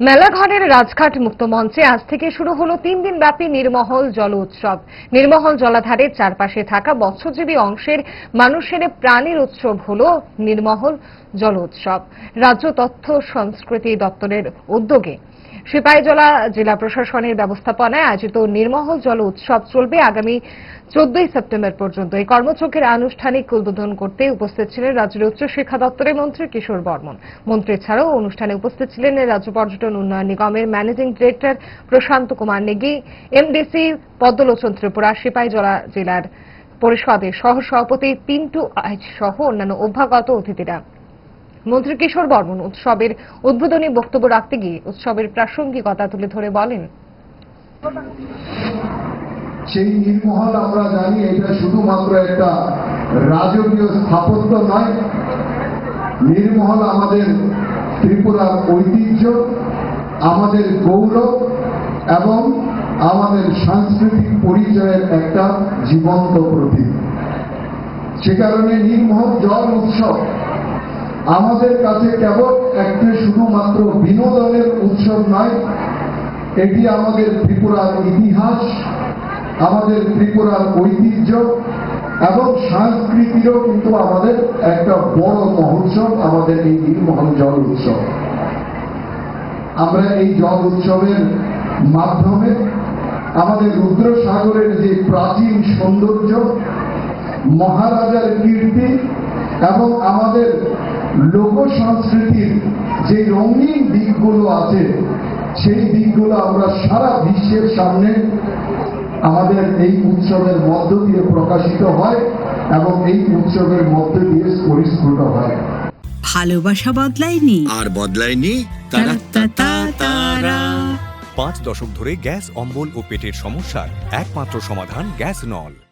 মেলাঘরের রাজঘাট মুক্ত মঞ্চে আজ থেকে শুরু হলো তিন দিন ব্যাপী নির্মহল জল উৎসব। নির্মহল জলাধারের চারপাশে থাকা মৎস্যজীবী অংশের মানুষের প্রাণীর উৎসব হল নির্মহল জল উৎসব। রাজ্য তথ্য সংস্কৃতি দপ্তরের উদ্যোগে সিপাহীজলা জেলা প্রশাসনের ব্যবস্থাপনায় আয়োজিত নির্মহল জল উৎসব চলবে আগামী চোদ্দই সেপ্টেম্বর পর্যন্ত। এই কর্মচক্রের আনুষ্ঠানিক উদ্বোধন করতে উপস্থিত ছিলেন রাজ্যের উচ্চশিক্ষা দপ্তরের মন্ত্রী কিশোর বর্মন। মন্ত্রী ছাড়াও অনুষ্ঠানে উপস্থিত ছিলেন রাজ্য পর্যটন উন্নয়ন নিগমের managing director Prashanta Kumar Negi, M D C Padmalochan Tripura Sipahijala জেলার পরিষদের সহ সভাপতি পিন্টু আইচ সহ অন্যান্য অভ্যাগত অতিথিরা। মন্ত্রী কিশোর বর্মন উৎসবের উদ্বোধনী বক্তব্য রাখতে গিয়ে উৎসবের প্রাসঙ্গিকতা তুলে ধরে বলেন। সেই নির্মহল আমরা জানি, এটা শুধুমাত্র একটা রাজকীয় স্থাপত্য নয়। নির্মহল আমাদের ত্রিপুরার ঐতিহ্য, আমাদের গৌরব এবং আমাদের সাংস্কৃতিক পরিচয়ের একটা জীবন্ত প্রতীক। সে কারণে নির্মহল জল উৎসব আমাদের কাছে কেবল একটা শুধুমাত্র বিনোদনের উৎসব নয়, এটি আমাদের ত্রিপুরার ইতিহাস, আমাদের ত্রিপুরার ঐতিহ্য এবং সংস্কৃতিরও কিন্তু আমাদের একটা বড় মহোৎসব, আমাদের এই নির্মহল জল উৎসব। আমরা এই জল উৎসবের মাধ্যমে আমাদের রুদ্রসাগরের যে প্রাচীন সৌন্দর্য মহারাজার কীর্তি এবং আমাদের লোক সংস্কৃতির যে রঙিন দিকগুলো আছে সেই দিকগুলো আমরা সারা বিশ্বের সামনে আমাদের এই উৎসবের মধ্য দিয়ে প্রকাশিত হয় এবং এই উৎসবের মধ্য দিয়ে পরিস্ফুট হয়। ভালোবাসা বদলায়নি। আর বদলায়নি? তারা তারা পাঁচ দশক ধরে গ্যাস অম্বল ও পেটের সমস্যার একমাত্র সমাধান গ্যাস নল।